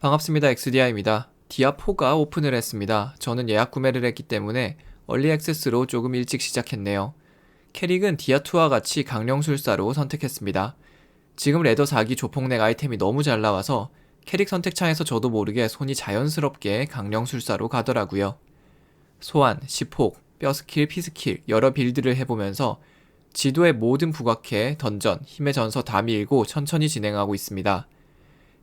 반갑습니다. 엑스디아입니다. 디아4가 오픈을 했습니다. 저는 예약 구매를 했기 때문에 얼리 액세스로 조금 일찍 시작했네요. 캐릭은 디아2와 같이 강령술사로 선택했습니다. 지금 레더 4기 조폭넥 아이템이 너무 잘 나와서 캐릭 선택창에서 저도 모르게 손이 자연스럽게 강령술사로 가더라고요. 소환, 시폭, 뼈스킬, 피스킬 여러 빌드를 해보면서 지도의 모든 부각해 던전, 힘의 전서 다 밀고 천천히 진행하고 있습니다.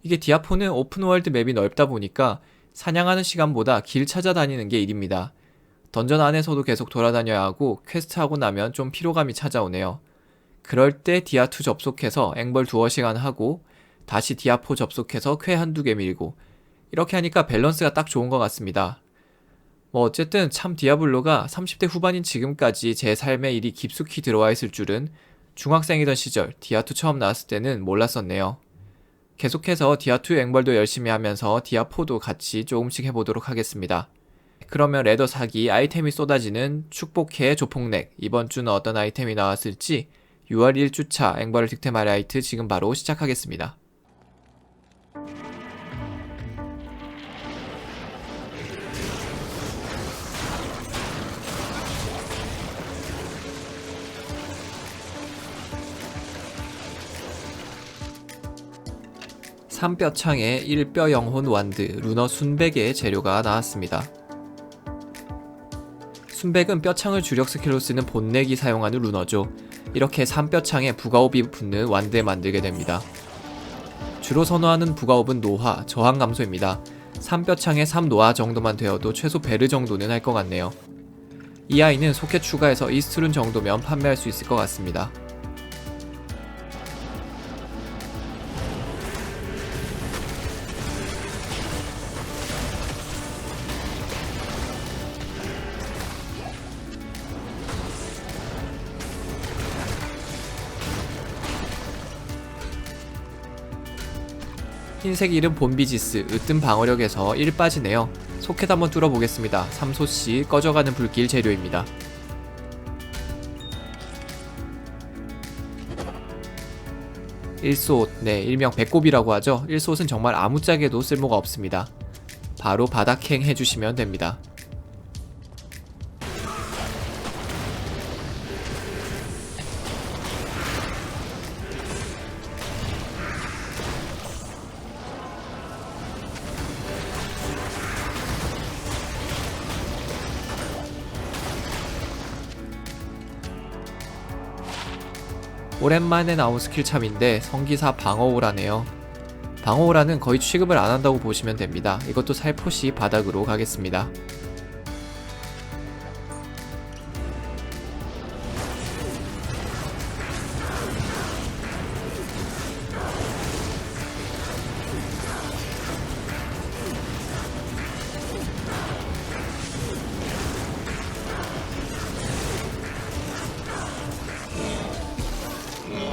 이게 디아포는 오픈월드 맵이 넓다 보니까 사냥하는 시간보다 길 찾아다니는 게 일입니다. 던전 안에서도 계속 돌아다녀야 하고 퀘스트하고 나면 좀 피로감이 찾아오네요. 그럴 때 디아2 접속해서 앵벌 두어 시간 하고 다시 디아4 접속해서 퀘 한두 개 밀고 이렇게 하니까 밸런스가 딱 좋은 것 같습니다. 뭐 어쨌든 참 디아블로가 30대 후반인 지금까지 제 삶에 일이 깊숙이 들어와 있을 줄은 중학생이던 시절 디아2 처음 나왔을 때는 몰랐었네요. 계속해서 디아2 앵벌도 열심히 하면서 디아4도 같이 조금씩 해보도록 하겠습니다. 그러면 레더 사기 아이템이 쏟아지는 축복해 조폭넥 이번 주는 어떤 아이템이 나왔을지 6월 1주차 앵벌 득템 하이라이트 지금 바로 시작하겠습니다. 삼뼈창에 1뼈 영혼 완드 루너 순백의 재료가 나왔습니다. 순백은 뼈창을 주력 스킬로 쓰는 본넥이 사용하는 루너죠. 이렇게 3뼈창에 부가옵이 붙는 완드 만들게 됩니다. 주로 선호하는 부가옵은 노화, 저항 감소입니다. 3뼈창에 3노화 정도만 되어도 최소 베르 정도는 할 것 같네요. 이 아이는 소켓 추가해서 이스트룬 정도면 판매할 수 있을 것 같습니다. 흰색 이름 본비지스, 으뜸 방어력에서 1 빠지네요. 소켓 한번 뚫어보겠습니다. 3소씨 꺼져가는 불길 재료입니다. 일소옷, 네, 일명 배꼽이라고 하죠. 일소옷은 정말 아무짝에도 쓸모가 없습니다. 바로 바닥행 해주시면 됩니다. 오랜만에 나온 스킬참인데 성기사 방어오라네요. 방어오라는 거의 취급을 안 한다고 보시면 됩니다. 이것도 살포시 바닥으로 가겠습니다.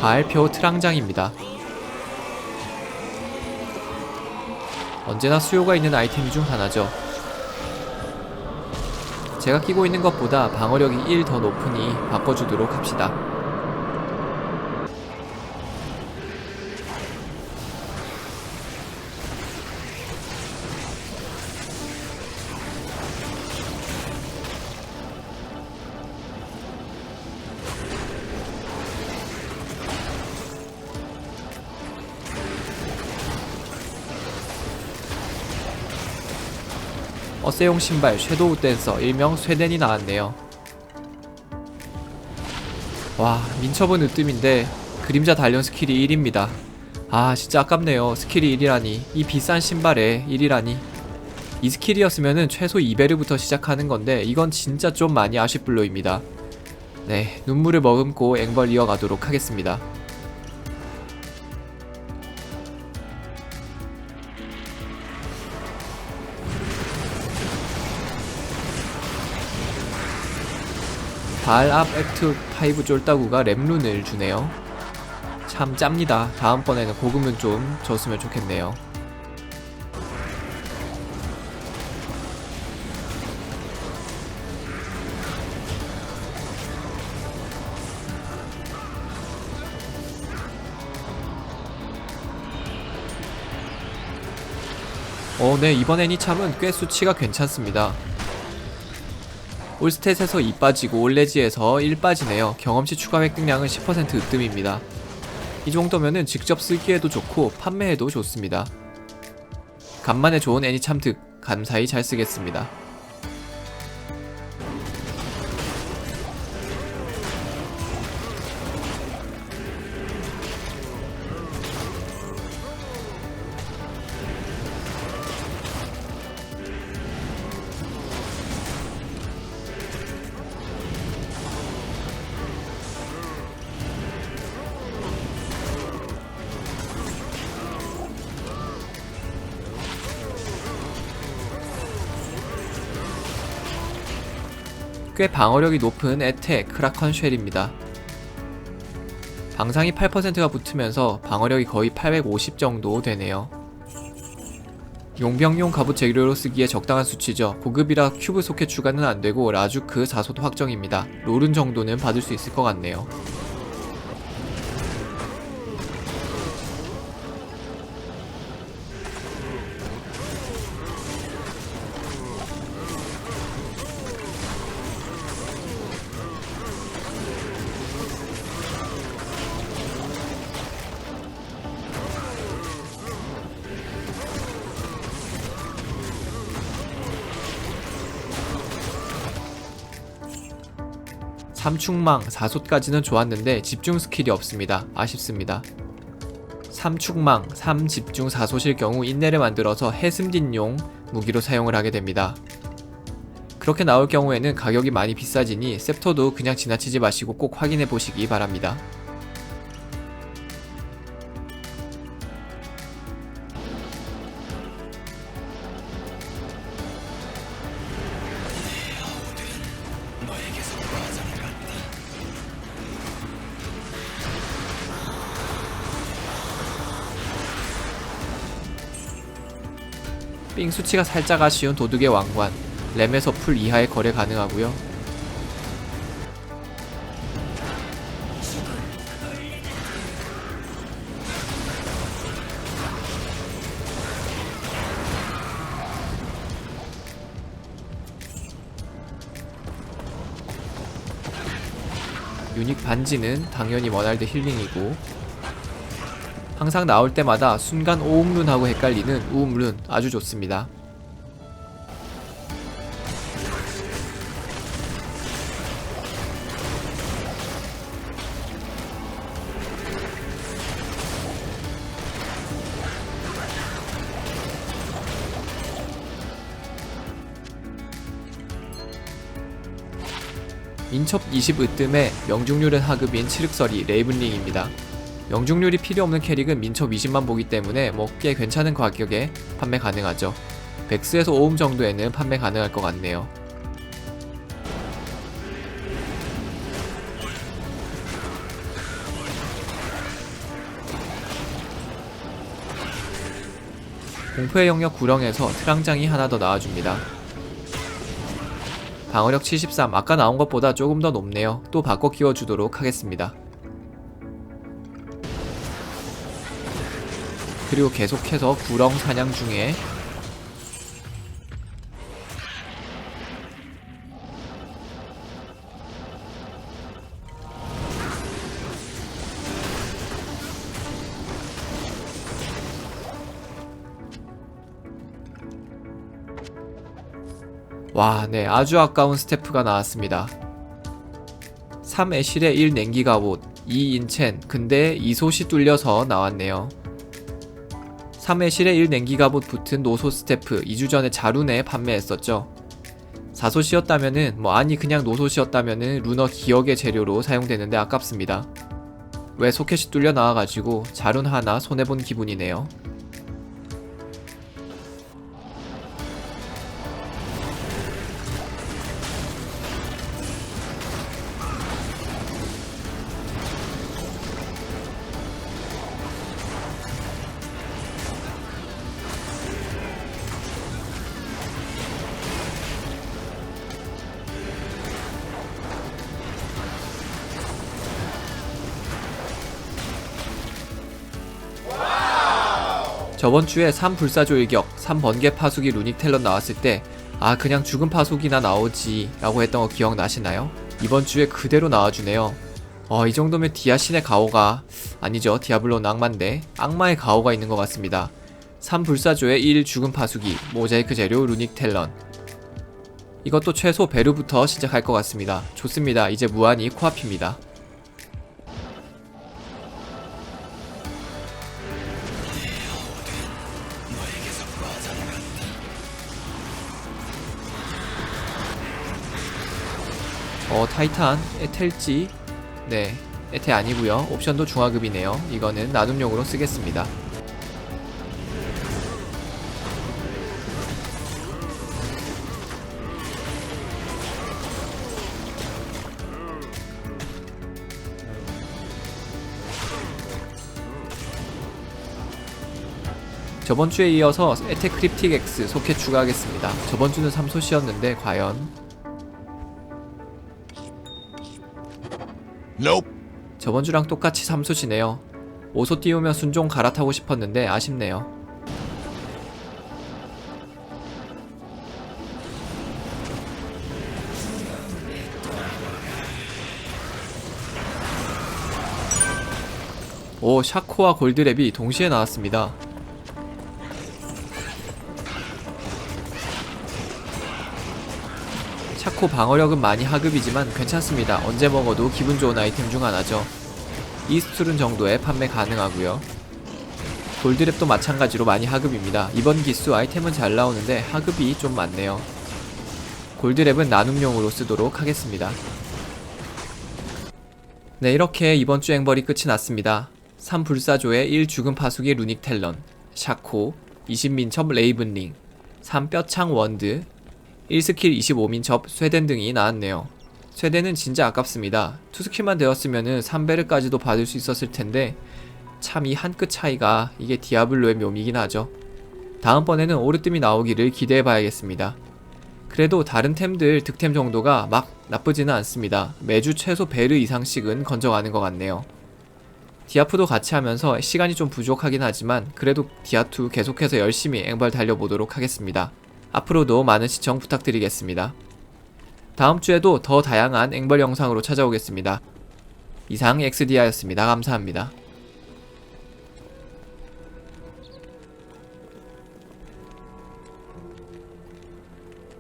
발표 트랑장입니다. 언제나 수요가 있는 아이템 중 하나죠. 제가 끼고 있는 것보다 방어력이 1 더 높으니 바꿔주도록 합시다. 어세용 신발 섀도우 댄서 일명 쇠댄이 나왔네요. 와 민첩은 으뜸인데 그림자 단련 스킬이 1입니다. 아 진짜 아깝네요. 스킬이 1이라니 이 비싼 신발에 1이라니 이 스킬이었으면 최소 2베르부터 시작하는 건데 이건 진짜 좀 많이 아쉽불로입니다. 네 눈물을 머금고 앵벌 이어가도록 하겠습니다. 발앞 액트 5 쫄따구가 랩룬을 주네요. 참 짭니다. 다음번에는 고금은 좀 줬으면 좋겠네요. 어, 네, 이번 애니참은 꽤 수치가 괜찮습니다. 올스탯에서 2 빠지고 올레지에서 1 빠지네요. 경험치 추가 획득량은 10% 으뜸입니다. 이 정도면은 직접 쓰기에도 좋고 판매에도 좋습니다. 간만에 좋은 애니참 득 감사히 잘 쓰겠습니다. 꽤 방어력이 높은 에테 크라컨 쉘입니다. 방상이 8%가 붙으면서 방어력이 거의 850 정도 되네요. 용병용 갑옷 재료로 쓰기에 적당한 수치죠. 고급이라 큐브 소켓 추가는 안되고 라주크 사소도 확정입니다. 롤은 정도는 받을 수 있을 것 같네요. 삼축망 4솥까지는 좋았는데 집중 스킬이 없습니다. 아쉽습니다. 삼축망 3집중 4솥일 경우 인내를 만들어서 해슴딘용 무기로 사용을 하게 됩니다. 그렇게 나올 경우에는 가격이 많이 비싸지니 셉터도 그냥 지나치지 마시고 꼭 확인해 보시기 바랍니다. 삥 수치가 살짝 아쉬운 도둑의 왕관 램에서 풀 이하의 거래 가능하고요. 유닉 반지는 당연히 머날드 힐링이고 항상 나올 때마다 순간 오음룬하고 헷갈리는 우음룬 아주 좋습니다. 민첩 20 으뜸에 명중률은 하급인 칠흑설이 레이븐링입니다. 명중률이 필요 없는 캐릭은 민첩 20만 보기 때문에 뭐 꽤 괜찮은 가격에 판매 가능하죠. 백스에서 5음 정도에는 판매 가능할 것 같네요. 공포의 영역 구령에서 트랑장이 하나 더 나와줍니다. 방어력 73 아까 나온 것보다 조금 더 높네요. 또 바꿔 끼워주도록 하겠습니다. 그리고 계속해서 구렁 사냥 중에 와, 네, 아주 아까운 스태프가 나왔습니다. 3 애실의 1 냉기 갑옷, 2 인첸, 근데 이솥이 뚫려서 나왔네요. 3회 실의 1 냉기 갑옷 붙은 노소 스태프 2주 전에 자룬에 판매했었죠. 사소시였다면은 뭐 아니 그냥 노소시였다면은 루너 기억의 재료로 사용되는데 아깝습니다. 왜 소켓이 뚫려 나와가지고 자룬 하나 손해본 기분이네요. 저번 주에 3불사 조 일격, 3번개 파수기 루닉 텔런 나왔을 때, 아, 그냥 죽은 파수기나 나오지, 라고 했던 거 기억나시나요? 이번 주에 그대로 나와주네요. 어, 이 정도면 디아 신의 가오가, 아니죠. 디아블로는 악마인데, 악마의 가오가 있는 것 같습니다. 3불사조의 1 죽은 파수기, 모자이크 재료 루닉 텔런. 이것도 최소 베르부터 시작할 것 같습니다. 좋습니다. 이제 무한히 코앞입니다. 어 타이탄 에텔지. 네 에테 아니고요. 옵션도 중화급이네요. 이거는 나눔용으로 쓰겠습니다. 저번 주에 이어서 에테 크립틱 X 소켓 추가하겠습니다. 저번 주는 3소시였는데 과연 Nope. 저번 주랑 똑같이 삼수시네요. 오소 띄우며 순종 갈아타고 싶었는데 아쉽네요. 오, 샤코와 골드랩이 동시에 나왔습니다. 샤코 방어력은 많이 하급이지만 괜찮습니다. 언제 먹어도 기분 좋은 아이템 중 하나죠. 이스툴은 정도에 판매 가능하고요. 골드랩도 마찬가지로 많이 하급입니다. 이번 기수 아이템은 잘 나오는데 하급이 좀 많네요. 골드랩은 나눔용으로 쓰도록 하겠습니다. 네, 이렇게 이번 주 앵벌이 끝이 났습니다. 3불사조의 1 죽은 파수기 루닉 텔런, 샤코, 20민첩 레이븐링, 3뼈창 원드, 1스킬 25민 접 쇠덴 등이 나왔네요. 쇠덴은 진짜 아깝습니다. 투스킬만 되었으면은 3베르까지도 받을 수 있었을 텐데 참 이 한 끗 차이가 이게 디아블로의 묘미긴 하죠. 다음번에는 오르뜸이 나오기를 기대해 봐야겠습니다. 그래도 다른 템들 득템 정도가 막 나쁘지는 않습니다. 매주 최소 베르 이상씩은 건져가는 것 같네요. 디아프도 같이 하면서 시간이 좀 부족하긴 하지만 그래도 디아2 계속해서 열심히 앵벌 달려보도록 하겠습니다. 앞으로도 많은 시청 부탁드리겠습니다. 다음 주에도 더 다양한 앵벌 영상으로 찾아오겠습니다. 이상 엑스디아였습니다. 감사합니다.